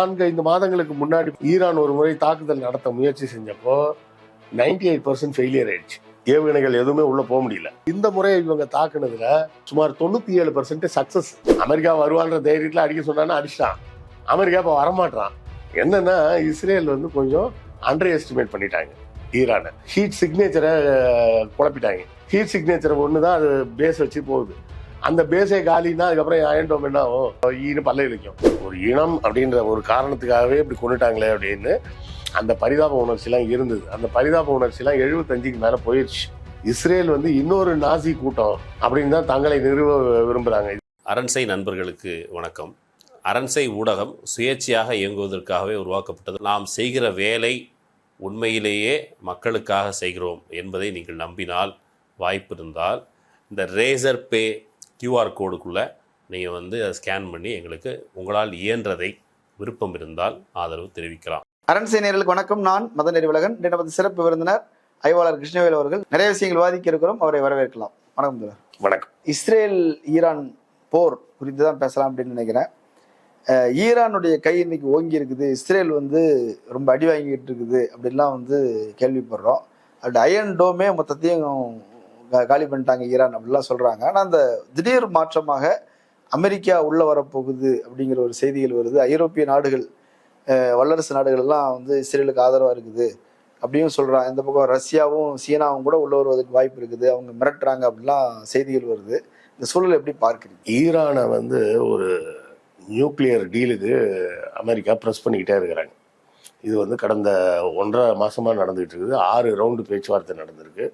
நான்கு ஐந்து மாதங்களுக்கு முன்னாடி ஈரான் ஒரு முறை தாக்குதல் நடத்த முயற்சி செஞ்சப்போ 98% எயிட் பர்சன்ட் ஃபெயிலியர் ஆயிடுச்சு ஏவுகணைகள் எதுவுமே உள்ள போக முடியல. இந்த முறை இவங்க தாக்குனதுல சுமார் தொண்ணூத்தி ஏழு பர்சன்ட் சக்சஸ் அமெரிக்கா வருவான்ற தைரியத்தில் அடிக்க சொன்னான்னு அடிச்சிட்டான். அமெரிக்கா இப்போ வரமாட்டான் என்னன்னா இஸ்ரேல் வந்து கொஞ்சம் அண்டர் எஸ்டிமேட் பண்ணிட்டாங்க ஈரானை. ஹீட் சிக்னேச்சரை குழப்பிட்டாங்க. ஹீட் சிக்னேச்சர் ஒன்று தான் அது பேஸ் வச்சு போகுது. அந்த பேஸே காலின்னா அதுக்கப்புறம் ஆயிட்டோம் என்ன ஆகும்? ஈனு பல்ல இழைக்கும் ஒரு இனம் அப்படின்ற ஒரு காரணத்துக்காகவே இப்படி கொண்டுட்டாங்களே அப்படின்னு அந்த பரிதாப உணர்ச்சிலாம் இருந்தது. அந்த பரிதாப உணர்ச்சிலாம் எழுபத்தஞ்சுக்கு மேலே போயிடுச்சு இஸ்ரேல் வந்து இன்னொரு நாசி கூட்டம் அப்படின்னு தான் தங்களை நிறுவ விரும்புகிறாங்க அரண்சை நண்பர்களுக்கு வணக்கம். அரண்சை ஊடகம் சுயேட்சையாக இயங்குவதற்காகவே உருவாக்கப்பட்டது. நாம் செய்கிற வேலை உண்மையிலேயே மக்களுக்காக செய்கிறோம் என்பதை நீங்கள் நம்பினால் வாய்ப்பு இருந்தால் இந்த ரேசர் பே கியூஆர் கோடுக்குள்ளே நீங்கள் வந்து அதை ஸ்கேன் பண்ணி எங்களுக்கு உங்களால் இயன்றதை விருப்பம் இருந்தால் ஆதரவு தெரிவிக்கலாம். அரண்சை வணக்கம். நான் மதன் அறிவழகன் இன்று நமது சிறப்பு விருந்தினர் ஐவாளர் கிருஷ்ணவேல் அவர்கள். நிறைய விஷயங்கள் விவாதிக்க இருக்கிறோம். அவரை வரவேற்கலாம். வணக்கம் தோழர். வணக்கம். இஸ்ரேல் ஈரான் போர் குறித்து தான் பேசலாம் அப்படின்னு நினைக்கிறேன். ஈரானுடைய கை இன்னைக்கு ஓங்கி இருக்குது. இஸ்ரேல் வந்து ரொம்ப அடி வாங்கிட்டு இருக்குது அப்படின்லாம் வந்து கேள்விப்படுறோம். அப்படி அயன் டோமே மொத்தத்தையும் காலி பண்ணிட்டாங்க ஈரான் அப்படிலாம் சொல்றாங்க. ஆனால் அந்த திடீர் மாற்றமாக அமெரிக்கா உள்ள வரப்போகுது அப்படிங்கிற ஒரு செய்திகள் வருது. ஐரோப்பிய நாடுகள் வல்லரசு நாடுகள் எல்லாம் வந்து இஸ்ரேலுக்கு ஆதரவா இருக்குது அப்படியும் சொல்றாங்க. இந்த பக்கம் ரஷ்யாவும் சீனாவும் கூட உள்ள வருவதற்கு வாய்ப்பு இருக்குது. அவங்க மிரட்டுறாங்க அப்படிலாம் செய்திகள் வருது. இந்த சூழல் எப்படி பார்க்குறீங்க? ஈரானை வந்து ஒரு நியூக்ளியர் டீலுக்கு அமெரிக்கா ப்ரெஸ் பண்ணிக்கிட்டே இருக்கிறாங்க. இது வந்து கடந்த ஒன்றரை மாசமா நடந்துகிட்டு இருக்குது. ஆறு ரவுண்டு பேச்சுவார்த்தை நடந்திருக்கு.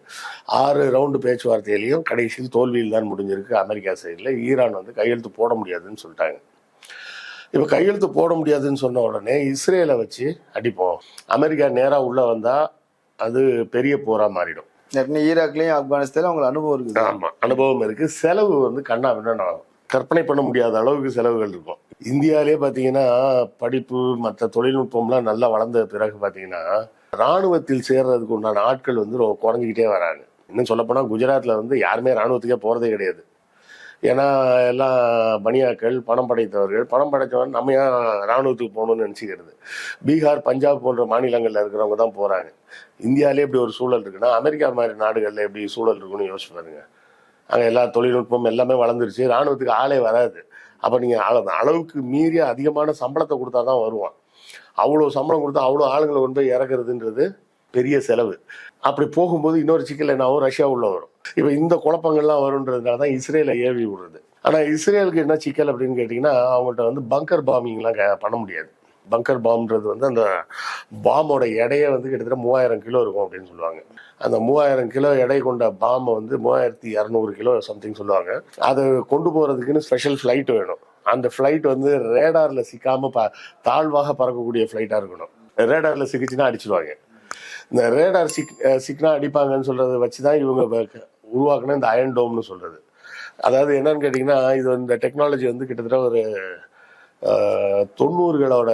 ஆறு ரவுண்டு பேச்சுவார்த்தையிலையும் கடைசியில் தோல்வியில் தான் முடிஞ்சிருக்கு. அமெரிக்கா சைடில் ஈரான் வந்து கையெழுத்து போட முடியாதுன்னு சொல்லிட்டாங்க. இப்போ கையெழுத்து போட முடியாதுன்னு சொன்ன உடனே இஸ்ரேலை வச்சு அடிப்போம். அமெரிக்கா நேராக உள்ளே வந்தால் அது பெரிய போராக மாறிடும். ஏற்கனவே ஈராக்லயும் ஆப்கானிஸ்தான்லயும் அவங்களுக்கு அனுபவம் இருக்குது. ஆமா அனுபவம் இருக்கு. செலவு வந்து கண்ணா பின்னா கற்பனை பண்ண முடியாத அளவுக்கு செலவுகள் இருக்கும். இந்தியாவிலே பார்த்தீங்கன்னா படிப்பு மற்ற தொழில்நுட்பம்லாம் நல்லா வளர்ந்த பிறகு பார்த்தீங்கன்னா ராணுவத்தில் சேர்றதுக்கு உண்டான ஆட்கள் வந்து ரொம்ப குறைஞ்சிக்கிட்டே வராங்க. இன்னும் சொல்லப்போனால் குஜராத்தில் வந்து யாருமே ராணுவத்துக்கே போகிறதே கிடையாது. ஏன்னா எல்லாம் பனியாக்கள் பணம் படைத்தவர்கள் பணம் படைத்தவன் நம்ம ஏன் ராணுவத்துக்கு போகணும்னு நினச்சிக்கிறது? பீகார் பஞ்சாப் போன்ற மாநிலங்களில் இருக்கிறவங்க தான் போகிறாங்க இந்தியாவிலே இப்படி ஒரு சூழல் இருக்குன்னா அமெரிக்கா மாதிரி நாடுகளில் எப்படி சூழல் இருக்குன்னு யோசிச்சாருங்க அங்கே எல்லா தொழில்நுட்பம் எல்லாமே வளர்ந்துருச்சு. ராணுவத்துக்கு ஆளே வராது. அப்போ நீங்கள் அளவுக்கு மீறிய அதிகமான சம்பளத்தை கொடுத்தா தான் வருவான். அவ்வளோ சம்பளம் கொடுத்தா அவ்வளோ ஆளுங்களை கொண்டு போய் இறக்குறதுன்றது பெரிய செலவு. அப்படி போகும்போது இன்னொரு சிக்கல் என்னாவும் ரஷ்யா உள்ள வரும். இப்போ இந்த குழப்பங்கள்லாம் வருன்றதுனால தான் இஸ்ரேலை ஏவி விடுறது. ஆனால் இஸ்ரேலுக்கு என்ன சிக்கல் அப்படின்னு கேட்டிங்கன்னா அவங்கள்ட்ட வந்து பங்கர் பாம்பிங்லாம் க- பண்ண முடியாது. பங்கர் பாம்ன்றது வந்து அந்த பாம்போட எடையே வந்து கிட்டத்தட்ட மூவாயிரம் கிலோ இருக்கும் அப்படின்னு சொல்லுவாங்க. அந்த மூவாயிரம் கிலோ எடை கொண்ட பாம்பை வந்து மூவாயிரத்தி இரநூறு கிலோ சம்திங் சொல்லுவாங்க. அதை கொண்டு போகிறதுக்குன்னு ஸ்பெஷல் ஃப்ளைட் வேணும். அந்த ஃப்ளைட் வந்து ரேடாரில் சிக்காமல் ப தாழ்வாக பறக்கக்கூடிய ஃப்ளைட்டாக இருக்கணும். ரேடாரில் சிக்கிச்சுன்னா அடிச்சிடுவாங்க இந்த ரேடார் சிக் சிக்னா அடிப்பாங்கன்னு சொல்கிறத வச்சு தான் இவங்க உருவாக்குன இந்த அயன் டோம்னு சொல்கிறது அதாவது என்னன்னு கேட்டிங்கன்னா இது இந்த டெக்னாலஜி வந்து கிட்டத்தட்ட ஒரு தொண்ணூறுகளோட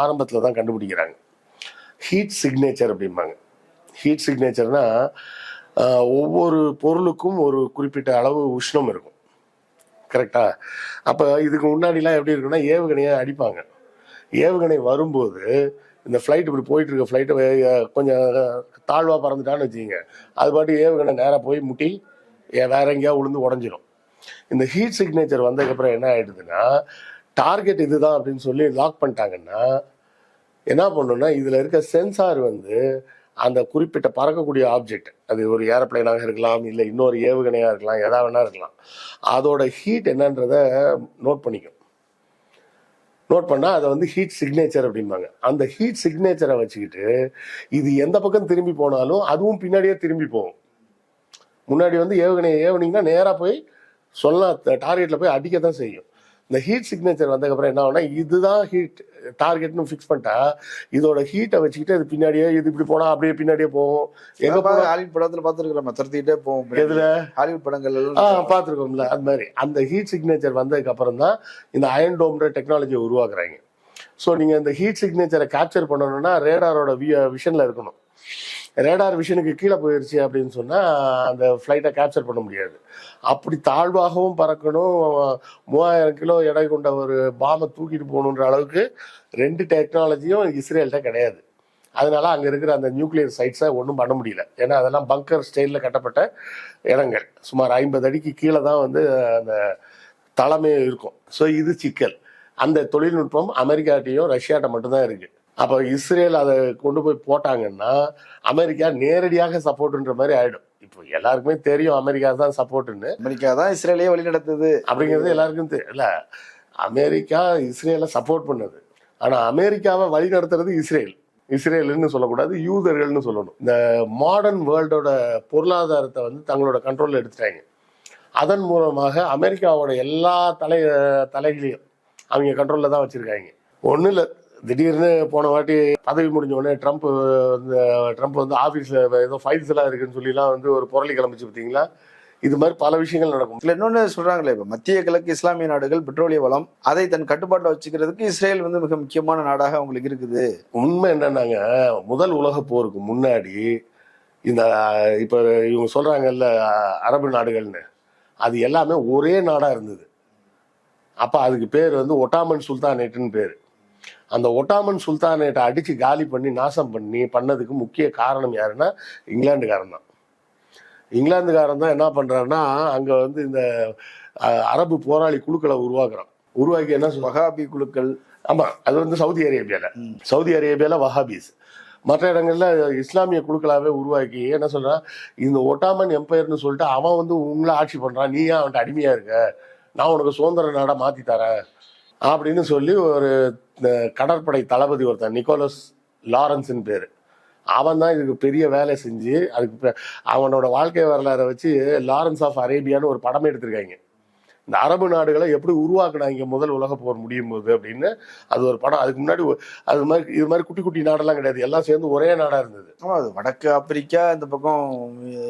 ஆரம்பத்தில் தான் கண்டுபிடிக்கிறாங்க. ஹீட் சிக்னேச்சர் அப்படிம்பாங்க. ஹீட் சிக்னேச்சர்னா ஒவ்வொரு பொருளுக்கும் ஒரு குறிப்பிட்ட அளவு உஷ்ணம் இருக்கும். கரெக்டா அப்போ இதுக்கு முன்னாடிலாம் எப்படி இருக்குன்னா ஏவுகணையை அடிப்பாங்க. ஏவுகணை வரும்போது இந்த ஃப்ளைட் இப்படி போயிட்டு இருக்க ஃப்ளைட்டை கொஞ்சம் தாழ்வாக பறந்துட்டான்னு வச்சுக்கோங்க. அது பாட்டு ஏவுகணை நேராக போய் முட்டி வேற எங்கேயா உளுந்து உடஞ்சிடும் இந்த ஹீட் சிக்னேச்சர் வந்ததுக்கப்புறம் என்ன ஆயிடுதுன்னா டார்கெட் இதுதான் அப்படின்னு சொல்லி லாக் பண்ணிட்டாங்கன்னா என்ன பண்ணணும்னா இதில் இருக்க சென்சார் வந்து அந்த குறிப்பிட்ட பறக்கக்கூடிய ஆப்ஜெக்ட் அது ஒரு ஏரோப்ளைனாக இருக்கலாம் இல்லை இன்னொரு ஏவுகணையாக இருக்கலாம் எதா வேணா இருக்கலாம். அதோட ஹீட் என்னன்றத நோட் பண்ணிக்கும். நோட் பண்ணால் அதை வந்து ஹீட் சிக்னேச்சர் அப்படிம்பாங்க. அந்த ஹீட் சிக்னேச்சரை வச்சுக்கிட்டு இது எந்த பக்கம் திரும்பி போனாலும் அதுவும் பின்னாடியே திரும்பி போகும். முன்னாடி வந்து ஏவுகணையை ஏவுனீங்கன்னா நேராக போய் சொல்லலாம் டார்கெட்டில் போய் அடிக்க தான் செய்யும். இந்த ஹீட் சிக்னேச்சர் வந்ததுக்கப்புறம் என்ன ஆகும்னா இதுதான் ஹீட் டார்கெட்னு ஃபிக்ஸ் பண்ணிட்டா இதோட ஹீட்டை வச்சுக்கிட்டு அது பின்னாடியே இது இப்படி போனால் அப்படியே பின்னாடியே போகும். எங்கே போனால் ஹாலிவுட் படத்துல பாத்துருக்கிறோம் துரத்திக்கிட்டே போவோம் எதுல? ஹாலிவுட் படங்கள் எல்லாம் பார்த்துருக்கோம்ல அது மாதிரி. அந்த ஹீட் சிக்னேச்சர் வந்ததுக்கு அப்புறம் தான் இந்த அயன் டோம்ன்ற டெக்னாலஜியை உருவாக்குறாங்க. ஸோ நீங்கள் இந்த ஹீட் சிக்னேச்சரை கேப்சர் பண்ணணும்னா ரேடாரோட விஷனில் இருக்கணும். ரேடார் விஷனுக்கு கீழே போயிருச்சு அப்படின்னு சொன்னால் அந்த ஃப்ளைட்டை கேப்சர் பண்ண முடியாது. அப்படி தாழ்வாகவும் பறக்கணும். மூவாயிரம் கிலோ எடை கொண்ட ஒரு பாம்பை தூக்கிட்டு போகணுன்ற அளவுக்கு ரெண்டு டெக்னாலஜியும் இஸ்ரேல்கிட்ட கிடையாது. அதனால அங்கே இருக்கிற அந்த நியூக்ளியர் சைட்ஸை ஒன்றும் பண்ண முடியல. ஏன்னா அதெல்லாம் பங்கர் ஸ்டைலில் கட்டப்பட்ட இடங்கள். சுமார் ஐம்பது அடிக்கு கீழே தான் வந்து அந்த தலைமையும் இருக்கும். ஸோ இது சிக்கல். அந்த தொழில்நுட்பம் அமெரிக்காட்டையும் ரஷ்யாட்ட மட்டும்தான் இருக்குது அப்போ இஸ்ரேல் அதை கொண்டு போய் போட்டாங்கன்னா அமெரிக்கா நேரடியாக சப்போர்ட்ன்ற மாதிரி ஆயிடும். இப்போ எல்லாருக்குமே தெரியும் அமெரிக்கா தான் சப்போர்ட்னு அமெரிக்கா தான் இஸ்ரேலையே வழி நடத்துது. அப்படிங்கிறது எல்லாருக்கும் தெரியல அமெரிக்கா இஸ்ரேலை சப்போர்ட் பண்ணுது. ஆனா அமெரிக்காவை வழி நடத்துறது இஸ்ரேல். இஸ்ரேல்னு சொல்லக்கூடாது யூதர்கள்னு சொல்லணும். இந்த மாடர்ன் வேர்ல்டோட பொருளாதாரத்தை வந்து தங்களோட கண்ட்ரோல்ல எடுத்துட்டாங்க. அதன் மூலமாக அமெரிக்காவோட எல்லா தலை தலைகளையும் அவங்க கண்ட்ரோல்ல தான் வச்சிருக்காங்க. ஒன்றும் இல்லை திடீர்னு போன வாட்டி பதவி முடிஞ்ச உடனே ட்ரம்ப் வந்து ட்ரம்ப் வந்து ஆஃபீஸில் ஏதோ ஃபைல்ஸ் எல்லாம் இருக்குன்னு சொல்லிலாம் வந்து ஒரு புரளி கிளம்பிச்சு பார்த்தீங்களா? இது மாதிரி பல விஷயங்கள் நடக்கும். இதுல இன்னொன்னு சொல்றாங்களே இப்ப மத்திய கிழக்கு இஸ்லாமிய நாடுகள் பெட்ரோலிய வளம் அதை தன் கட்டுப்பாட்டில் வச்சுக்கிறதுக்கு இஸ்ரேல் வந்து மிக முக்கியமான நாடாக அவங்களுக்கு இருக்குது. உண்மை என்னன்னாங்க முதல் உலக போருக்கு முன்னாடி இந்த இப்போ இவங்க சொல்றாங்கல்ல அரபு நாடுகள்னு அது எல்லாமே ஒரே நாடா இருந்தது. அப்ப அதுக்கு பேர் வந்து ஒட்டாமன் சுல்தானேட்டுன்னு பேர். அந்த ஒட்டாமன் சுல்தானேட்டை அடிச்சு காலி பண்ணி நாசம் பண்ணி பண்ணதுக்கு முக்கிய காரணம் யாருன்னா இங்கிலாந்துக்காரன் தான். இங்கிலாந்துக்காரன் தான் என்ன பண்றாருன்னா அங்க வந்து இந்த அரபு போராளி குழுக்களை உருவாக்குறான். உருவாக்கி என்ன வகாபி குழுக்கள். ஆமா அது வந்து சவுதி அரேபியால. சவுதி அரேபியால வஹாபிஸ். மற்ற இடங்கள்ல இஸ்லாமிய குழுக்களாவே உருவாக்கி என்ன சொல்றான்? இந்த ஒட்டாமன் எம்பையர்னு சொல்லிட்டு அவன் வந்து உங்களை ஆட்சி பண்றான். நீ ஏன் அவன்கிட்ட அடிமையா இருக்க? நான் உனக்கு சுதந்திர நாடா மாத்தி தரேன். அப்படின்னு சொல்லி ஒரு கடற்படை தளபதி ஒருத்தன் நிக்கோலஸ் லாரன்ஸ்னு பேரு. அவன் தான் இதுக்கு பெரிய வேலை செஞ்சு அதுக்கு அவனோட வாழ்க்கை வரலாறை வச்சு லாரன்ஸ் ஆஃப் அரேபியான்னு ஒரு படமே எடுத்திருக்காங்க. இந்த அரபு நாடுகளை எப்படி உருவாக்குனாங்க முதல் உலக போர் முடியும் போது அப்படின்னு அது ஒரு படம். அதுக்கு முன்னாடி அது மாதிரி இது மாதிரி குட்டி குட்டி நாடெல்லாம் கிடையாது. எல்லாம் சேர்ந்து ஒரே நாடா இருந்தது. ஆமா அது வடக்கு ஆப்பிரிக்கா இந்த பக்கம்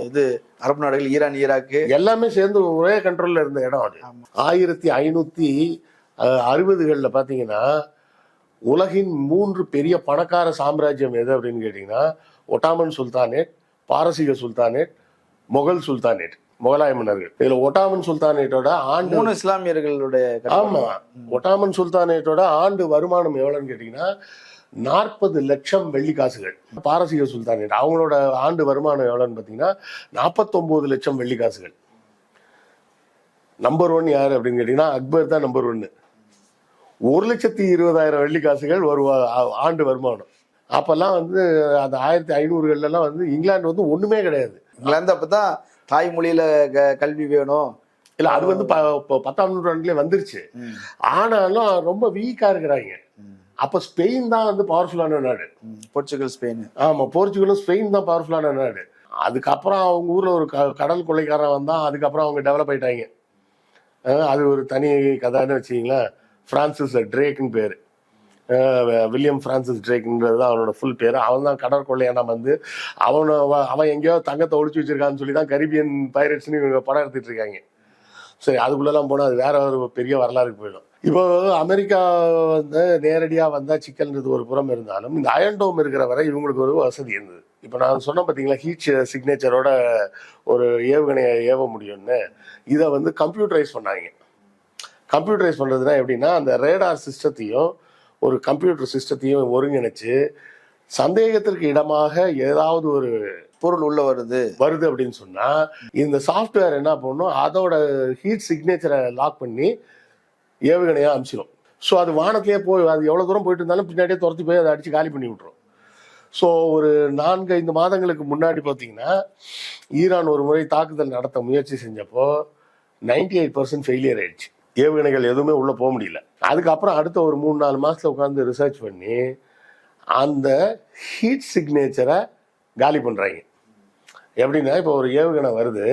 இது அரபு நாடுகள் ஈரான் ஈராக்கு. எல்லாமே சேர்ந்து ஒரே கண்ட்ரோல்ல இருந்த இடம் அது. ஆயிரத்தி ஐநூத்தி அறுபதுகள்ல பாத்தீங்கன்னா உலகின் மூன்று பெரிய பணக்கார சாம்ராஜ்யம் எது அப்படின்னு கேட்டீங்கன்னா ஒட்டாமன் சுல்தானேட் பாரசீக சுல்தானேட் முகல் சுல்தானேட் முகலாய மன்னர்கள் இதுல ஒட்டாமன் சுல்தானேட்டோட ஆண்டு மூணு இஸ்லாமியர்களுடைய ஆமா. ஒட்டாமன் சுல்தானேட்டோட ஆண்டு வருமானம் எவ்வளவுன்னு கேட்டீங்கன்னா நாற்பது லட்சம் வெள்ளி காசுகள். பாரசீக சுல்தானேட் அவங்களோட ஆண்டு வருமானம் எவ்வளவுன்னு பாத்தீங்கன்னா நாற்பத்தொன்பது லட்சம் வெள்ளி காசுகள். நம்பர் ஒன் யாரு அப்படின்னு கேட்டீங்கன்னா அக்பர் தான் நம்பர் ஒன்னு ஒரு லட்சத்தி இருபதாயிரம் வெள்ளி காசுகள் ஒரு ஆண்டு வருமானம். அப்பெல்லாம் வந்து அந்த ஆயிரத்தி ஐநூறுகள்ல எல்லாம் வந்து இங்கிலாந்து வந்து ஒண்ணுமே கிடையாது. இங்கிலாந்து அப்பதான் தாய்மொழியில க- கல்வி வேணும். இல்ல அது வந்து ப- பத்தாம் நூற்றாண்டுலயே வந்துருச்சு. ஆனாலும் ரொம்ப வீக்கா இருக்கிறாங்க. அப்ப ஸ்பெயின் தான் வந்து பவர்ஃபுல்லான நாடு. Portugal Spain. ஆமா போர்ச்சுகலும் ஸ்பெயின் தான் பவர்ஃபுல்லான நாடு. அதுக்கப்புறம் அவங்க ஊர்ல ஒரு க- கடல் கொள்ளைக்காரன் வந்தான். அதுக்கப்புறம் அவங்க டெவலப் ஆயிட்டாங்க. அது ஒரு தனி கதைன்னு வச்சுக்கிங்களேன். ஃப்ரான்சிஸ் ட்ரேக்குன்னு பேர். வில்லியம் ஃப்ரான்சிஸ் ட்ரேக்குன்றது தான் அவனோட ஃபுல் பேர். அவன் தான் கடற்கொள்ளையான வந்து அவனை அவன் எங்கேயோ தங்கத்தை ஒழிச்சு வச்சிருக்கான்னு சொல்லி தான் கரிபியன் பைரட்ஸ்னு இவங்க படம் எடுத்துட்டு இருக்காங்க. சரி அதுக்குள்ளெல்லாம் போனால் அது வேற ஒரு பெரிய வரலாறுக்கு போயிடும். இப்போ அமெரிக்கா வந்து நேரடியாக வந்தால் சிக்கல்ன்றது ஒரு புறம் இருந்தாலும் இந்த அயன்டோம் இருக்கிற வரை இவங்களுக்கு ஒரு வசதி இருந்தது. இப்போ நான் சொன்னேன் பார்த்தீங்களா ஹீட் சிக்னேச்சரோட ஒரு ஏவுகணையை ஏவ முடியும்னு. இதை வந்து கம்ப்யூட்டரைஸ் பண்ணாங்க. கம்ப்யூட்டரைஸ் பண்ணுறதுனா எப்படின்னா அந்த ரேடார் சிஸ்டத்தையும் ஒரு கம்ப்யூட்டர் சிஸ்டத்தையும் ஒருங்கிணைச்சு சந்தேகத்திற்கு இடமாக ஏதாவது ஒரு பொருள் உள்ள வருது. வருது அப்படின்னு சொன்னா இந்த சாஃப்ட்வேர் என்ன பண்ணும் அதோட ஹீட் சிக்னேச்சரை லாக் பண்ணி ஏவுகணையா அனுப்பிச்சிடும் ஸோ அது வானத்திலே போய் அது எவ்வளவு தூரம் போயிட்டு இருந்தாலும் பின்னாடியே துரத்தி போய் அதை அடிச்சு காலி பண்ணி விட்டுரும். ஸோ ஒரு நான்கு ஐந்து மாதங்களுக்கு முன்னாடி பார்த்தீங்கன்னா ஈரான் ஒரு முறை தாக்குதல் நடத்த முயற்சி செஞ்சப்போ 98% எயிட் பர்சன்ட் ஃபெயிலியர் ஆயிடுச்சு. ஏவுகணைகள் எதுவுமே உள்ளே போக முடியல. அதுக்கப்புறம் அடுத்த ஒரு மூணு நாலு மாதத்தில் உட்காந்து ரிசர்ச் பண்ணி அந்த ஹீட் சிக்னேச்சரை காலி பண்ணுறாங்க எப்படின்னா இப்போ ஒரு ஏவுகணை வருது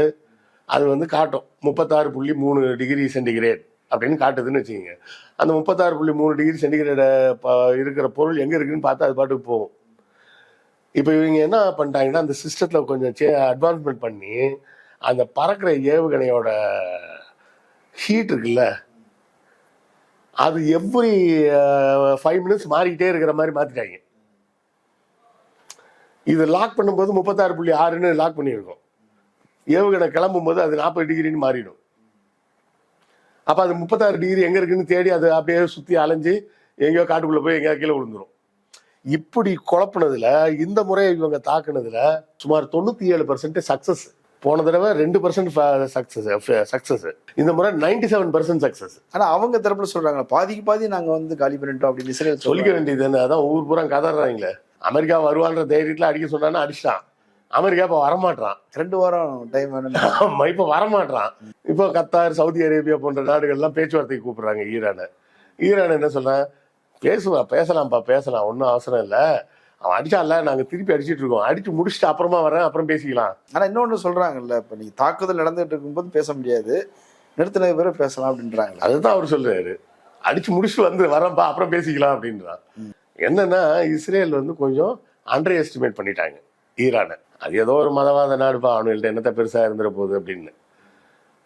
அது வந்து காட்டும். முப்பத்தாறு புள்ளி மூணு டிகிரி சென்டிகிரேட் அப்படின்னு காட்டுதுன்னு வச்சுக்கோங்க. அந்த முப்பத்தாறு புள்ளி மூணு டிகிரி சென்டிகிரேட இருக்கிற பொருள் எங்கே இருக்குன்னு பார்த்தா அது பாட்டுக்கு போகும். இப்போ இவங்க என்ன பண்ணிட்டாங்கன்னா அந்த சிஸ்டத்தில் கொஞ்சம் சே அட்வான்ஸ்மெண்ட் பண்ணி அந்த பறக்கிற ஏவுகணையோட ஹீட் இருக்குல்ல? அது எவ்ரி ஃபைவ் மினிட்ஸ் மாறிக்கிட்டே இருக்கிற மாதிரி மாற்றிட்டாங்க இது லாக் பண்ணும்போது முப்பத்தாறு புள்ளி ஆறுன்னு லாக் பண்ணியிருக்கோம். ஏவுகணை கிளம்பும் போது அது நாற்பது டிகிரின்னு மாறிடும். அப்போ அது முப்பத்தாறு டிகிரி எங்கே இருக்குன்னு தேடி அது அப்படியே சுற்றி அலைஞ்சு எங்கேயோ காட்டுக்குள்ளே போய் எங்கேயோ கீழே விழுந்துரும். இப்படி குழப்பினதில் இந்த முறை இவங்க தாக்குனதுல சுமார் தொண்ணூத்தி ஏழு பர்சன்ட் சக்சஸ் போன தடவை ரெண்டு பர்சன்ட் சக்சஸ் சக்சஸ் இந்த முறை நைன்டி செவன் பர்சன்ட் சக்சஸ் ஆனா அவங்க தரப்புல சொல்றாங்க பாதிக்கு பாதி நாங்க வந்து காலி பண்ணிட்டோம் அப்படின்னு இஸ்ரேல் சொல்லிக்க வேண்டியது என்ன? அதான் ஊர் பூரா கதறாங்களே அமெரிக்கா வருவான்ற தைரியத்துல அடிக்க சொன்னான்னு அடிச்சிட்டான். அமெரிக்கா இப்ப வரமாட்டான் ரெண்டு வாரம் டைம் ஆமா இப்ப வரமாட்டான் இப்போ கத்தார் சவுதி அரேபியா போன்ற நாடுகள்லாம் பேச்சுவார்த்தைக்கு கூப்பிடுறாங்க ஈரானை. ஈரான் என்ன சொல்றான் பேசுவா பேசலாம்ப்பா பேசலாம். ஒன்றும் அவசரம் இல்லை. அவன் அடிச்சான்ல நாங்க திருப்பி அடிச்சிட்டு இருக்கோம். அடிச்சு முடிச்சுட்டு அப்புறமா வரேன் அப்புறம் பேசிக்கலாம். ஆனா இன்னொன்னு சொல்றாங்கல்ல இப்ப நீங்க தாக்குதல் நடந்துட்டு இருக்கும்போது பேச முடியாது. நிறுத்தின பிறகு பேசலாம் அப்படின்றாங்களே. அதுதான் அவர் சொல்றாரு. அடிச்சு முடிச்சுட்டு வந்து வரேன்ப்பா அப்புறம் பேசிக்கலாம் அப்படின்றான். என்னன்னா இஸ்ரேல் வந்து கொஞ்சம் அண்டர் எஸ்டிமேட் பண்ணிட்டாங்க ஈரானை. அது ஏதோ ஒரு மதவாத நாடுப்பா அவனுங்கள்ட்ட என்னத்த பெருசா இருந்துட போகுது அப்படின்னு.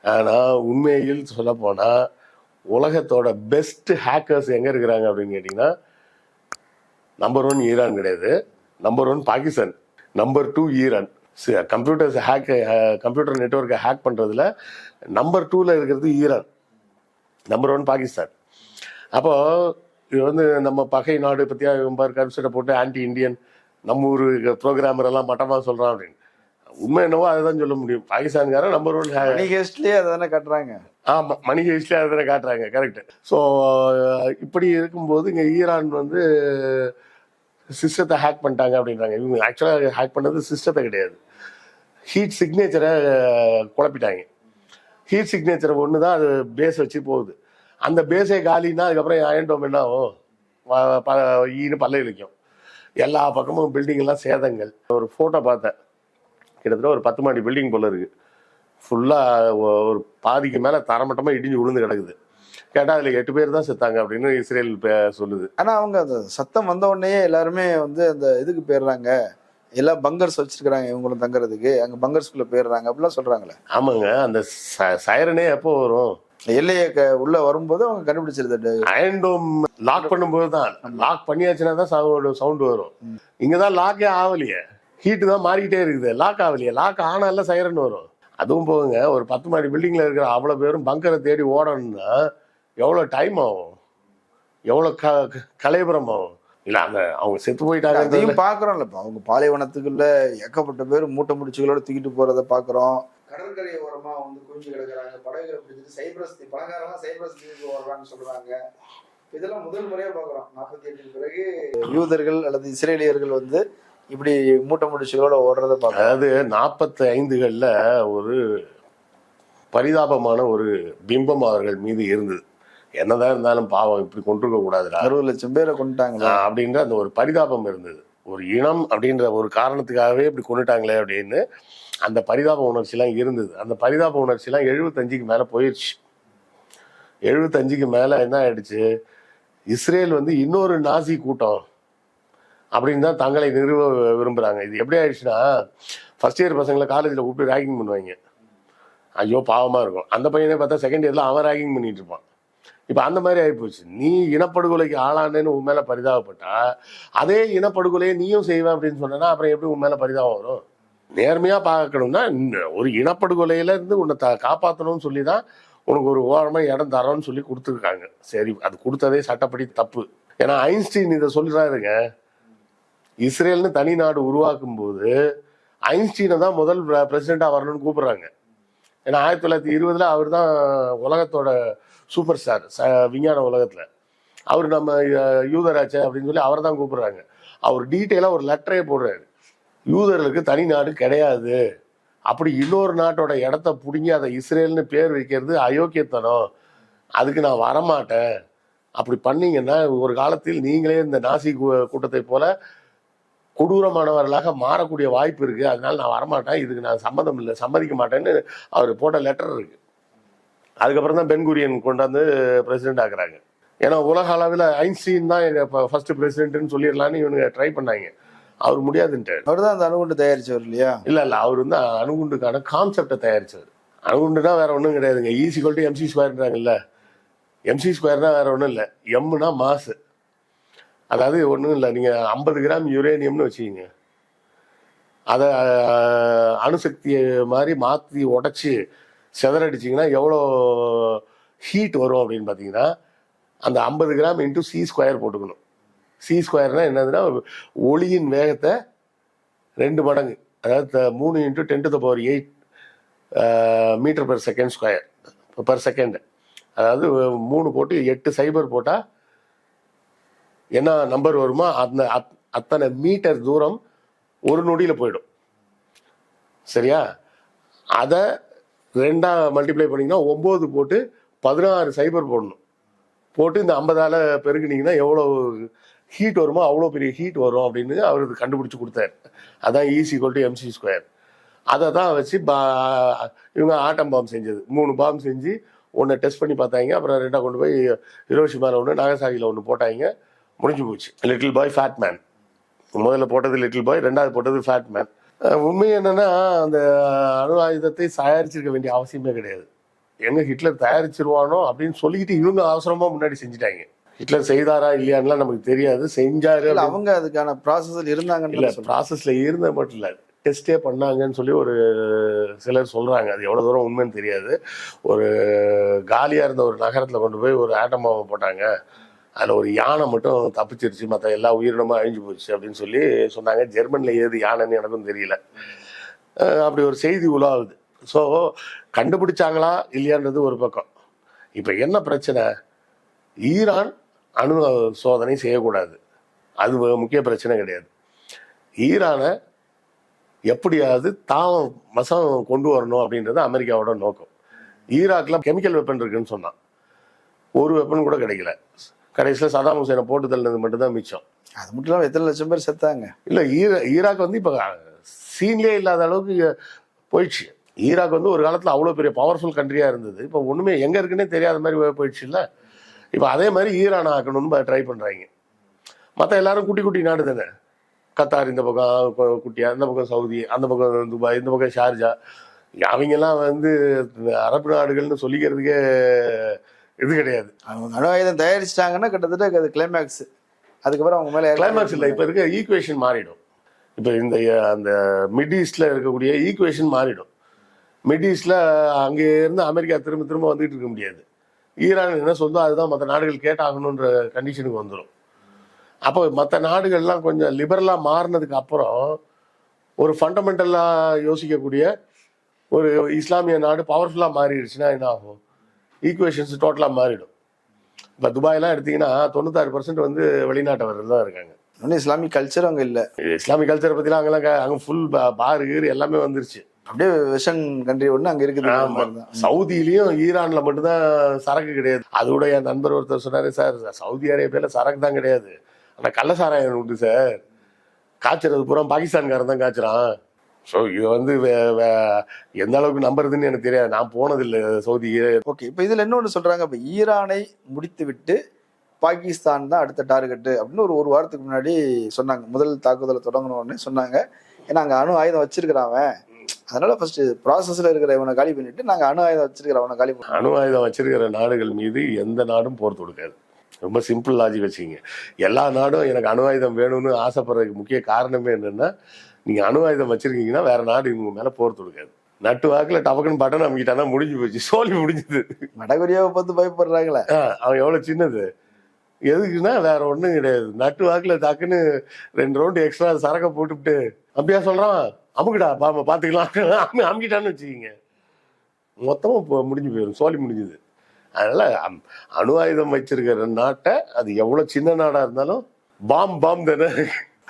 ஆனா உண்மையில் சொல்ல போனா உலகத்தோட பெஸ்ட் ஹேக்கர்ஸ் எங்க இருக்கிறாங்க அப்படின்னு கேட்டீங்கன்னா நம்பர் ஒன் ஈரான் கிடையாது. Number one Pakistan number two Iran computers hack computer நெட்ஒர்க்கை hack பண்ணுறதுல நம்பர் டூவில் இருக்கிறது ஈரான் நம்பர் ஒன் பாகிஸ்தான் அப்போது இது வந்து நம்ம பகை நாடு பத்தியா பாரு கருசட்டை போட்டு ஆன்டி இண்டியன் நம்ம ஊர் ப்ரோக்ராமர் எல்லாம் மட்டமாக சொல்றான் அப்படின்னு. உண்மை என்னவோ அதுதான் சொல்ல முடியும். பாகிஸ்தான்காரன் நம்பர் ஒன் மணி ஹேஸ்ட்லயே அதானே காட்டுறாங்க. ஆமா மணி ஹெய்ஸ்ல அதில் காட்டுறாங்க கரெக்ட் ஸோ இப்படி இருக்கும்போது இங்க ஈரான் வந்து சிஸ்டத்தை ஹேக் பண்ணிட்டாங்க அப்படின்றாங்க. இவங்க ஆக்சுவலாக ஹேக் பண்ணது சிஸ்டத்தை கிடையாது. ஹீட் சிக்னேச்சரை குழப்பிட்டாங்க. ஹீட் சிக்னேச்சர் ஒன்று தான் அது பேஸ் வச்சு போகுது. அந்த பேஸே காலின்னா அதுக்கப்புறம் அயன்டோம் என்ன ஆகும்? ஈன்னு பல்ல இழிக்கும். எல்லா பக்கமும் பில்டிங் எல்லாம் சேதங்கள். ஒரு ஃபோட்டோ பார்த்தேன். கிட்டத்தட்ட ஒரு பத்து மாடி பில்டிங் போல இருக்கு. ஃபுல்லாக ஒரு பாதிக்கு மேலே தரமட்டமாக இடிஞ்சு விழுந்து கிடக்குது. கேட்டால் அதில் எட்டு பேர் தான் செத்தாங்க அப்படின்னு இஸ்ரேல் சொல்லுது. ஆனா அவங்க அந்த சத்தம் வந்த உடனே எல்லாருமே வந்து அந்த இதுக்கு போயிடுறாங்க. எல்லாம் பங்கர்ஸ் வச்சிருக்காங்க இவங்களும் தங்குறதுக்கு. அங்க பங்கர்ஸ்குள்ள போயிடுறாங்க. அப்படிலாம் சொல்றாங்களே. ஆமாங்க. அந்த சைரனே எப்போ வரும்? எல்லையை உள்ள வரும்போது அவங்க கண்டுபிடிச்சிருது அயன்டோம் லாக் பண்ணும்போது தான் லாக் பண்ணியாச்சுன்னா தான் சவுண்ட் சவுண்ட் வரும். இங்கே தான் லாக்கே ஆகலையே. ஹீட்டு தான் மாறிக்கிட்டே இருக்குது. லாக் ஆகலையே. லாக் ஆனால சைரன் வரும். அதுவும் போகுங்க. ஒரு பத்து மாடி பில்டிங்கில் இருக்கிற அவ்வளோ பேரும் பங்கரை தேடி ஓடணும்னா எவ்வளோ டைம் ஆகும்? எவ்வளோ க க- கலைபுரம் ஆகும்? இல்லை அந்த அவங்க செத்து போயிட்டாங்க அதையும் பாக்குறோம்ல. இப்ப அவங்க பாலைவனத்துக்குள்ள ஏகப்பட்ட பேர் மூட்டை முடிச்சுகளோட தூக்கிட்டு போறத பாக்குறோம். கடற்கரை ஓரமா வந்து குவிஞ்சு கிடக்குறாங்க. படகுல பிடிச்சிட்டு சைப்ரஸ் தீ பணக்காரங்க சைப்ரஸ் தீவுக்கு வர்றாங்கன்னு சொல்றாங்க. இதெல்லாம் முதல் முறையா பாக்குறோம். நாற்பத்தி எட்டுக்கு பிறகு யூதர்கள் அல்லது இஸ்ரேலியர்கள் வந்து இப்படி மூட்டை முடிச்சுகளோட ஓடுறத பாக்குறோம் அதாவது நாற்பத்தி ஐந்துகளில் ஒரு பரிதாபமான ஒரு பிம்பம் அவர்கள் மீது இருந்தது. என்னதான் இருந்தாலும் பாவம் இப்படி கொண்டிருக்க கூடாதுடா. அறுபது லட்சம் பேரை கொண்டுட்டாங்களா அப்படின்ற அந்த ஒரு பரிதாபம் இருந்தது. ஒரு இனம் அப்படின்ற ஒரு காரணத்துக்காகவே இப்படி கொண்டுட்டாங்களே அப்படின்னு அந்த பரிதாப உணர்ச்சிலாம் இருந்தது. அந்த பரிதாப உணர்ச்சிலாம் எழுபத்தஞ்சுக்கு மேலே போயிடுச்சு எழுபத்தஞ்சுக்கு மேலே என்ன ஆயிடுச்சு? இஸ்ரேல் வந்து இன்னொரு நாசி கூட்டம் அப்படின்னு தான் தங்களை நிறுவ விரும்புகிறாங்க இது எப்படி ஆயிடுச்சுன்னா ஃபர்ஸ்ட் இயர் பசங்களை காலேஜில் கூப்பிட்டு ரேகிங் பண்ணுவாங்க. ஐயோ பாவமாக இருக்கும். அந்த பையனே பார்த்தா செகண்ட் இயரில் அவன் ரேகிங் பண்ணிட்டு இருப்பான். இப்போ அந்த மாதிரி ஆகிப்போச்சு நீ இனப்படுகொலைக்கு ஆளானேன்னு உன் மேலே பரிதாபப்பட்டா அதே இனப்படுகொலையை நீயும் செய்வேன் அப்படின்னு சொன்னா அப்புறம் எப்படி உன் மேலே பரிதாபம் வரும்? நேர்மையாக பார்க்கணும்னா ஒரு இனப்படுகொலையிலேருந்து உன்னை த காப்பாற்றணும்னு சொல்லி தான் உனக்கு ஒரு ஓரமாக இடம் தரோன்னு சொல்லி கொடுத்துருக்காங்க. சரி அது கொடுத்ததே சட்டப்படி தப்பு. ஏன்னா ஐன்ஸ்டீன் இதை சொல்கிறாருங்க இஸ்ரேல்னு தனி நாடு உருவாக்கும் போது ஐன்ஸ்டீனை தான் முதல் பிரசிடெண்டாக வரணும்னு கூப்பிடுறாங்க. ஏன்னா ஆயிரத்தி தொள்ளாயிரத்தி இருபதுல அவர் தான் உலகத்தோட சூப்பர் ஸ்டார் ச விஞ்ஞான உலகத்தில். அவர் நம்ம அஹ், அப்படின்னு சொல்லி அவர் தான் கூப்பிடுறாங்க. அவர் டீட்டெயிலாக ஒரு லெட்டரே போடுறாரு. யூதர்களுக்கு தனி நாடு கிடையாது. அப்படி இன்னொரு நாட்டோட இடத்த பிடுங்கி அதை இஸ்ரேல்னு பேர் வைக்கிறது அயோக்கியத்தனம். அதுக்கு நான் வரமாட்டேன். அப்படி பண்ணீங்கன்னா ஒரு காலத்தில் நீங்களே இந்த நாசி கூ- கூட்டத்தை போல கொடூரமானவர்களாக மாறக்கூடிய வாய்ப்பு இருக்கு. அதனால நான் வரமாட்டேன். இதுக்கு நான் சம்மதம் இல்லை. சம்மதிக்க மாட்டேன்னு அவர் போட்ட லெட்டர் இருக்கு. அதுக்கப்புறம் தான் பென்குரியன் கொண்டாந்து பிரசிடென்ட் ஆக்குறாங்க. ஏன்னா உலக அளவில் ஐன்ஸ்டீன் தான் எங்க ஃபர்ஸ்ட் பிரசிடென்ட்னு சொல்லிடலான்னு இவனுங்க ட்ரை பண்ணாங்க. அவர் முடியாதுன்ட்டு. அவர் தான் அந்த அணுகுண்டு தயாரிச்சவர் இல்லையா? இல்ல இல்ல. அவர் வந்து அணுகுண்டுக்கான கான்செப்டை தயாரிச்சவர். அணுகுண்டுனா வேற ஒன்றும் கிடையாதுங்க. ஈஸி கொல்ட்டு எம்சி ஸ்கொயர்ன்றாங்கல்ல எம்சி ஸ்கொயர்னா வேற ஒன்றும் இல்லை. எம்னா மாசு அதாவது ஒன்றும் இல்லை நீங்கள் ஐம்பது கிராம் யுரேனியம்னு வச்சுக்கிங்க. அதை அணுசக்தியை மாதிரி மாற்றி உடைச்சி செதறடிச்சிங்கன்னா எவ்வளோ ஹீட் வரும் அப்படின்னு பார்த்தீங்கன்னா அந்த ஐம்பது கிராம் இன்ட்டு சி ஸ்கொயர் போட்டுக்கணும். சி ஸ்கொயர்னால் என்னதுன்னா ஒளியின் வேகத்தை ரெண்டு மடங்கு. அதாவது த- மூணு into ten to the power eight metre per second square per second அதாவது மூணு போட்டு எட்டு சைபர் போட்டால் என்ன நம்பர் வருமோ அந்த அத்தனை மீட்டர் தூரம் ஒரு நொடியில் போயிடும். சரியா? அதை ரெண்டாக மல்டிப்ளை பண்ணிங்கன்னா ஒம்பது போட்டு பதினாறு சைபர் போடணும். போட்டு இந்த ஐம்பதால் பெருக்குனீங்கன்னா எவ்வளோ ஹீட் வருமோ அவ்வளோ பெரிய ஹீட் வரும் அப்படின்னு அவருக்கு கண்டுபிடிச்சி கொடுத்தாரு. அதான் ஈஸி கொல்ட்டு எம்சி ஸ்கொயர் அதை தான் வச்சு பா இவங்க ஆட்டம் பாம் செஞ்சது. மூணு பாம் செஞ்சு ஒன்று டெஸ்ட் பண்ணி பார்த்தாங்க. அப்புறம் ரெண்டாக கொண்டு போய் ஹிரோஷிமாவில் ஒன்று நாகசாகியில் ஒன்று போட்டாங்க. முடிஞ்சு போச்சு. லிட்டில் பாய் ஃபேட் மேன் முதல்ல போட்டது லிட்டில் பாய் ரெண்டாவது போட்டது ஃபேட் மேன் உண்மை என்னன்னா அந்த அணு ஆயுதத்தை தயாரிச்சிருக்க வேண்டிய அவசியமே கிடையாது. எங்க ஹிட்லர் தயாரிச்சிருவானோ அப்படின்னு சொல்லிக்கிட்டு இவங்க அவசரமா முன்னாடி செஞ்சுட்டாங்க. ஹிட்லர் செய்தாரா இல்லையான்லாம் நமக்கு தெரியாது. செஞ்சாரு இல்ல அவங்க அதுக்கான ப்ராசஸில் இல்ல இருந்தாங்கன்னு சொல்றேன் ப்ராசஸ்ல இருந்த மட்டும் இல்ல டெஸ்டே பண்ணாங்கன்னு சொல்லி ஒரு சிலர் சொல்றாங்க. அது எவ்வளவு தூரம் உண்மைன்னு தெரியாது. ஒரு காலியா இருந்த ஒரு நகரத்துல கொண்டு போய் ஒரு ஆட்டம் பாம்பை போட்டாங்க. அதில் ஒரு யானை மட்டும் தப்பிச்சிருச்சு மற்ற எல்லா உயிரினமும் அழிஞ்சு போச்சு அப்படின்னு சொல்லி சொன்னாங்க. ஜெர்மனில் ஏது யானைன்னு எனக்கும் தெரியல. அப்படி ஒரு செய்தி உலாவுது. ஸோ கண்டுபிடிச்சாங்களா இல்லையான்றது ஒரு பக்கம். இப்போ என்ன பிரச்சனை? ஈரான் அணு சோதனை செய்யக்கூடாது. அது முக்கிய பிரச்சனை கிடையாது. ஈரானை எப்படியாவது தான் வசம் கொண்டு வரணும் அப்படின்றது அமெரிக்காவோட நோக்கம். ஈராக்ல கெமிக்கல் வெப்பன் இருக்குன்னு சொன்னான். ஒரு வெப்பன் கூட கிடைக்கல. கடைசியில் சதாம் ஹுசேனை போட்டு தள்ளினது மட்டும்தான் மிச்சம். அது மட்டும் இல்லாமல் எத்தனை லட்சம் பேர் செத்தாங்க? இல்லை ஈரா ஈராக் வந்து இப்போ சீன்லேயே இல்லாத அளவுக்கு போயிடுச்சு. ஈராக் வந்து ஒரு காலத்தில் அவ்வளோ பெரிய பவர்ஃபுல் கண்ட்ரியாக இருந்தது. இப்போ ஒன்றுமே எங்கே இருக்குன்னே தெரியாத மாதிரி போயிடுச்சு இல்லை? இப்போ அதே மாதிரி ஈரான் ஆக்கணும்னு ட்ரை பண்ணுறாங்க மற்ற எல்லாரும் குட்டி குட்டி நாடு தானே? கத்தார் இந்த பக்கம் குட்டியா இந்த பக்கம் சவுதி அந்த பக்கம் துபாய் இந்த பக்கம் ஷார்ஜா. அவங்கெல்லாம் வந்து அரபு நாடுகள்னு சொல்லிக்கிறதுக்கே இது கிடையாது. அவங்க அணு ஆயுதம் தயாரிச்சிட்டாங்கன்னா கிட்டத்தட்ட அது கிளைமேக்ஸ் அதுக்கப்புறம் அவங்க மேலே கிளைமேக்ஸ் இல்லை. இப்போ இருக்க ஈக்குவேஷன் மாறிடும். இப்போ இந்த அந்த மிட் ஈஸ்டில் இருக்கக்கூடிய ஈக்குவேஷன் மாறிடும். மிட் ஈஸ்டில் அங்கே இருந்து அமெரிக்கா திரும்ப திரும்ப வந்துகிட்டு இருக்க முடியாது. ஈரான் என்ன சொல்லுதோ அதுதான் மற்ற நாடுகள் கேட்டாகணுன்ற கண்டிஷனுக்கு வந்துடும் அப்போ மற்ற நாடுகள்லாம் கொஞ்சம் லிபரலாக மாறினதுக்கு அப்புறம் ஒரு ஃபண்டமெண்டலாக யோசிக்கக்கூடிய ஒரு இஸ்லாமிய நாடு பவர்ஃபுல்லாக மாறிடுச்சுன்னா என்ன ஆகும்? ஈக்குவேஷன்ஸ் டோட்டலாக மாறிடும். இப்போ துபாயெல்லாம் எடுத்தீங்கன்னா தொண்ணூத்தாறு பர்சன்ட் வந்து வெளிநாட்டவர்கள் தான் இருக்காங்க. ஒன்றும் இஸ்லாமிக் கல்ச்சர் அங்கே இல்லை. இஸ்லாமிக் கல்ச்சரை பற்றிலாம் அங்கெல்லாம் அங்கே ஃபுல் பாரு கீரு எல்லாமே வந்துருச்சு. அப்படியே வெஸ்டர்ன் கண்ட்ரி ஒன்று அங்கே இருக்குது. சவுதியிலயும் ஈரான்ல மட்டும்தான் சரக்கு கிடையாது. அதோட என் நண்பர் ஒருத்தர் சொன்னாரு சார் சவுதி அரேபியால சரக்கு தான் கிடையாது. ஆனா கள்ள சாராயம் உண்டு சார். காய்ச்சறது பூரா பாகிஸ்தான்காரன் தான் காய்ச்சறான். ஸோ இது வந்து எந்த அளவுக்கு நம்புறதுன்னு எனக்கு தெரியாது. நான் போனதில்லை சவுதி ஓகே இப்போ இதில் இன்னொன்று சொல்கிறாங்க இப்போ ஈரானை முடித்து விட்டு பாகிஸ்தான் தான் அடுத்த டார்கெட்டு அப்படின்னு ஒரு ஒரு வாரத்துக்கு முன்னாடி சொன்னாங்க. முதல் தாக்குதலை தொடங்கணும்னு சொன்னாங்க. ஏன்னா அங்கே அணு ஆயுதம் வச்சிருக்கிறான் அவன். அதனால ஃபர்ஸ்ட் ப்ராசஸில் இருக்கிற இவனை காலி பண்ணிட்டு நாங்கள் அணு ஆயுதம் வச்சிருக்கிறவனை காலி பண்ணோம் அணு ஆயுதம் வச்சிருக்கிற நாடுகள் மீது எந்த நாடும் போர் தொடுக்காது. ரொம்ப சிம்பிள் லாஜிக் வச்சுங்க எல்லா நாடும் எனக்கு அணு ஆயுதம் வேணும்னு ஆசைப்படுறதுக்கு முக்கிய காரணமே என்னன்னா நீங்க அணு ஆயுதம் வச்சிருக்கீங்கன்னா வேற நாடு இவங்க மேல போர் தொடுக்காது. நட்டு வாக்குல டபக்குன்னு பட்டன் அமைக்கிட்டானா முடிஞ்சு போச்சு. சோழி முடிஞ்சது. வடகொரியாவை பார்த்து பயப்படுறாங்களே. அவன் எவ்வளவு சின்னது. எதுக்குன்னா வேற ஒண்ணும் கிடையாது. நட்டு வாக்குல டக்குன்னு ரெண்டு ரவுண்டு எக்ஸ்ட்ரா சரக்க போட்டுவிட்டு அப்படியா சொல்றான்? அமுக்குடா பாப்பா பாத்துக்கலாம். அமு- அமுக்கிட்டான்னு வச்சுக்கிங்க. மொத்தமா போ- முடிஞ்சு போயிடும் சோழி முடிஞ்சுது. அதனால அணு ஆயுதம் வச்சிருக்கிற நாட்டை அது எவ்வளவு சின்ன நாடா இருந்தாலும் பாம் பாம் தானே.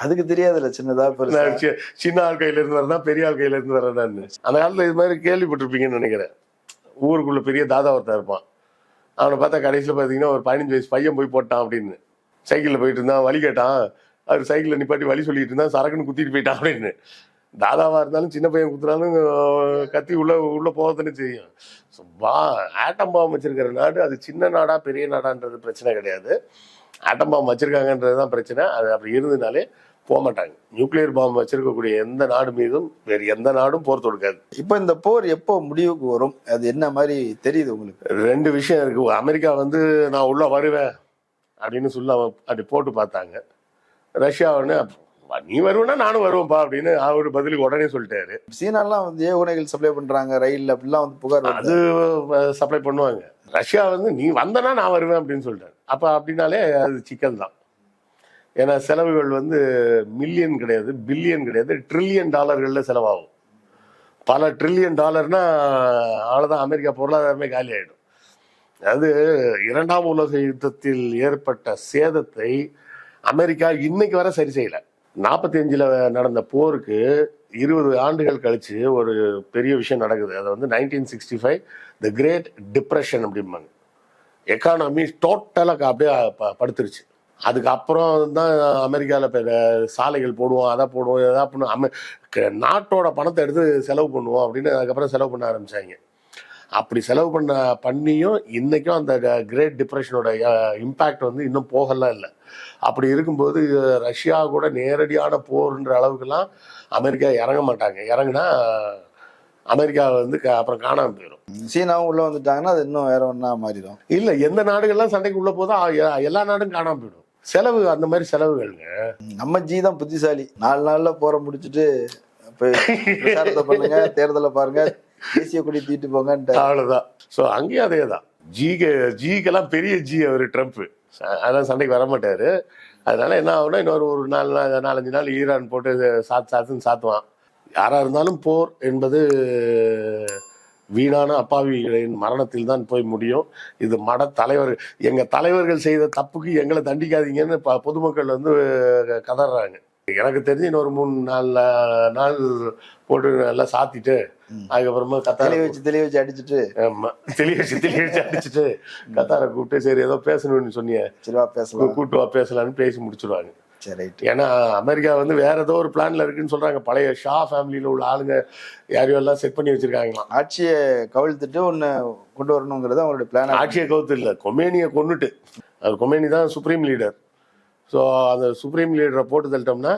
அதுக்கு தெரியாதுல்ல சின்னதா பெருசா. சி- சின்ன ஆள் கையில இருந்து வரதா பெரிய ஆள் கையில இருந்து வரதான்னு அந்த காலத்துல இது மாதிரி கேள்விப்பட்டிருப்பீங்கன்னு நினைக்கிறேன். ஊருக்குள்ள பெரிய தாதா ஒருத்தன் இருப்பான். அவனை பார்த்தா கடைசியில் பார்த்தீங்கன்னா ஒரு பதினஞ்சு வயசு பையன் போய் போட்டான் அப்படின்னு. சைக்கிளில் போயிட்டு இருந்தான் வழி கேட்டான். அவர் சைக்கிளில் நிப்பாட்டி வழி சொல்லிட்டு இருந்தான் சரக்குன்னு குத்திட்டு போயிட்டான் அப்படின்னு. தாதாவாக இருந்தாலும் சின்ன பையன் குத்துனாலும் கத்தி உள்ள உள்ள போகத்தானே செய்யும். வா ஆட்டம் பாம் வச்சிருக்கிற நாடு அது சின்ன நாடா பெரிய நாடான்றது பிரச்சனை கிடையாது. ஆட்டம் பாம் வச்சிருக்காங்கன்றது தான் பிரச்சனை. அது அப்படி இருந்ததுனாலே போக மாட்டாங்க நியூக்ளியர் பாம் வச்சிருக்கக்கூடிய எந்த நாடு மீதும் வேறு எந்த நாடும் போர் தொடுக்காது. இப்போ இந்த போர் எப்போ முடிவுக்கு வரும்? அது என்ன மாதிரி தெரியுது உங்களுக்கு? ரெண்டு விஷயம் இருக்கு. அமெரிக்கா வந்து நான் உள்ள வருவேன் அப்படின்னு சொல்ல அப்படி போட்டு பார்த்தாங்க. ரஷ்யா ஒன்று நீ வருவேன்னா நானும் வருவேன்ப்பா அப்படின்னு அவர் பதிலுக்கு உடனே சொல்லிட்டாரு. சீனாலாம் வந்து ஏவுகணைகள் சப்ளை பண்றாங்க ரயில் அப்படிலாம் வந்து புகார். அது சப்ளை பண்ணுவாங்க. ரஷ்யா வந்து நீ வந்தனா நான் வருவேன் அப்படின்னு சொல்லிட்டாரு. அப்ப அப்படின்னாலே அது சிக்கல் தான் ஏன்னா செலவுகள் வந்து மில்லியன் கிடையாது பில்லியன் கிடையாது ட்ரில்லியன் டாலர்களில் செலவாகும். பல ட்ரில்லியன் டாலர்னா அவ்வளோதான் அமெரிக்கா பொருளாதாரமே காலி ஆகிடும் அது இரண்டாம் உலக யுத்தத்தில் ஏற்பட்ட சேதத்தை அமெரிக்கா இன்னைக்கு வர சரி செய்யல. நாற்பத்தி அஞ்சில் நடந்த போருக்கு இருபது ஆண்டுகள் கழித்து ஒரு பெரிய விஷயம் நடக்குது. அதை வந்து nineteen sixty five the great depression அப்படிம்பாங்க எக்கானமி டோட்டலாக அப்படியே ப- படுத்துருச்சு. அதுக்கப்புறம் தான் அமெரிக்காவில் இப்போ சாலைகள் போடுவோம் அதை போடுவோம் எதா பண்ணுவோம். அமெ நாட்டோட பணத்தை எடுத்து செலவு பண்ணுவோம் அப்படின்னு அதுக்கப்புறம் செலவு பண்ண ஆரம்பிச்சாங்க. அப்படி செலவு பண்ண பண்ணியும் இன்னைக்கும் அந்த கிரேட் டிப்ரெஷனோட இம்பேக்ட் வந்து இன்னும் போகலாம் இல்லை. அப்படி இருக்கும்போது ரஷ்யா கூட நேரடியான போர்ன்ற அளவுக்குலாம் அமெரிக்கா இறங்க மாட்டாங்க. இறங்குனா அமெரிக்கா வந்து அப்புறம் காணாம போயிடும் சீனாவும் உள்ள வந்துட்டாங்கன்னா அது இன்னும் வேற ஒன்றா மாறிடும். இல்ல எந்த நாடுகள்லாம் சண்டைக்கு உள்ள போதோ எல்லா நாடும் காணாம போயிடும். செலவு அந்த மாதிரி செலவுகள்ங்க. நம்ம ஜி தான் புத்திசாலி. நாலு நாள்ல போற முடிச்சுட்டு போய் பிரச்சாரத்தை பண்ணுங்க தேர்தலை பாருங்க தேசிய கொடி தூக்கிட்டு போங்கன்ட்டு அவ்வளவுதான். ஸோ அங்கேயும் அதே தான் ஜிக்கு ஜிக்கெல்லாம் பெரிய ஜி அவர் ட்ரம்ப் அதான் சண்டைக்கு வர மாட்டாரு அதனால என்ன ஆகும்னா இன்னொரு ஒரு நாலு நாள் நாலஞ்சு நாள் ஈரான் போட்டு சாத்து சாத்துன்னு சாத்துவான். யாரா இருந்தாலும் போர் என்பது வீணான அப்பாவிகளின் மரணத்தில் தான் போய் முடியும். இது மட தலைவர் எங்க தலைவர்கள் செய்த தப்புக்கு எங்களை தண்டிக்காதீங்கன்னு ப- பொதுமக்கள் வந்து கதறாங்க. எனக்கு தெரிஞ்சு இன்னொரு மூணு நாலு நாள் போட்டு நல்லா சாத்திட்டு அதுக்கப்புறமா கத்தார வச்சு தெளிய வச்சு அடிச்சுட்டு. ஆமா. தெளிய வச்சு தெளிய வச்சு அடிச்சுட்டு கத்தாரை கூப்பிட்டு சரி ஏதோ பேசணும்னு சொன்னியே. சரிவா பேசலாம். கூப்பிட்டு வா பேசலாம்னு பேசி முடிச்சிருவாங்க. சரி ஏன்னா அமெரிக்கா வந்து வேற ஏதோ ஒரு பிளான்ல இருக்குன்னு சொல்றாங்க. பழைய ஷா ஃபேமிலியில உள்ள ஆளுங்க யாரையோ எல்லாம் செட் பண்ணி வச்சிருக்காங்களாம். ஆட்சியை கவிழ்த்துட்டு ஒன்னு கொண்டு வரணுங்கிறது அவங்களுடைய பிளான் ஆட்சியை கவுத்து இல்ல கொமேனியை கொன்னுட்டு. அது கொமேனி தான் சுப்ரீம் லீடர் ஸோ அந்த சுப்ரீம் லீடரை போட்டு தள்ளிட்டோம்னா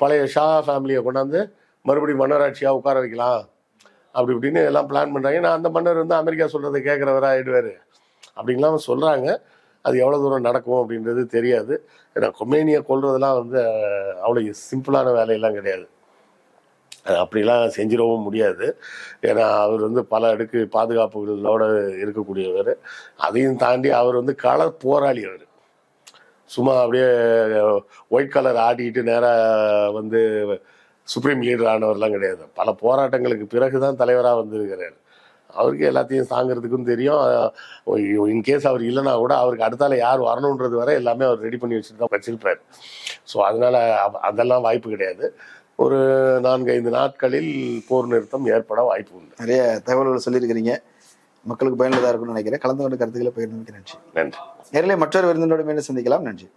பழைய ஷா ஃபேமிலியை கொண்டாந்து மறுபடியும் மன்னராட்சியாக உட்கார வைக்கலாம். அப்படி இப்படின்னு எல்லாம் பிளான் பண்ணுறாங்க நான் அந்த மன்னர் வந்து அமெரிக்கா சொல்கிறத கேட்குறவரா ஆயிடுவார். அப்படின்லாம் சொல்கிறாங்க அது எவ்வளோ தூரம் நடக்கும் அப்படின்றது தெரியாது. ஏன்னா கொமேனியை கொல்றதெல்லாம் வந்து அவ்வளோ சிம்பிளான வேலையெல்லாம் கிடையாது. அப்படிலாம் செஞ்சிடவும் முடியாது. ஏன்னா அவர் வந்து பல அடுக்கு பாதுகாப்புகளோடு இருக்கக்கூடியவர். அதையும் தாண்டி அவர் வந்து கள போராளி அவர். சும்மா அப்படியே ஒயிட் கலர் ஆடிட்டு நேராக வந்து சுப்ரீம் லீடர் ஆனவர்லாம் கிடையாது. பல போராட்டங்களுக்கு பிறகு தான் தலைவராக வந்திருக்கிறார். அவருக்கு எல்லாத்தையும் தாங்கிறதுக்கும் தெரியும். இன்கேஸ் அவர் இல்லைனா கூட அவருக்கு அடுத்தால யார் வரணுன்றது வரை எல்லாமே அவர் ரெடி பண்ணி வச்சுட்டு தான் வச்சிருப்பார். ஸோ அதனால அதெல்லாம் வாய்ப்பு கிடையாது. ஒரு நான்கு ஐந்து நாட்களில் போர் நிறுத்தம் ஏற்பட வாய்ப்பு உண்டு. நிறைய தகவல்கள் சொல்லியிருக்கிறீங்க. மக்களுக்கு பயனுள்ளதா இருக்கும்னு நினைக்கிறேன். கலந்து கொண்ட கருத்துக்களை பகிர்ந்து நன்றி. நன்றி. நேரிலே மற்றொரு விருந்தினோட மீண்டும் சந்திக்கலாம். நன்றி.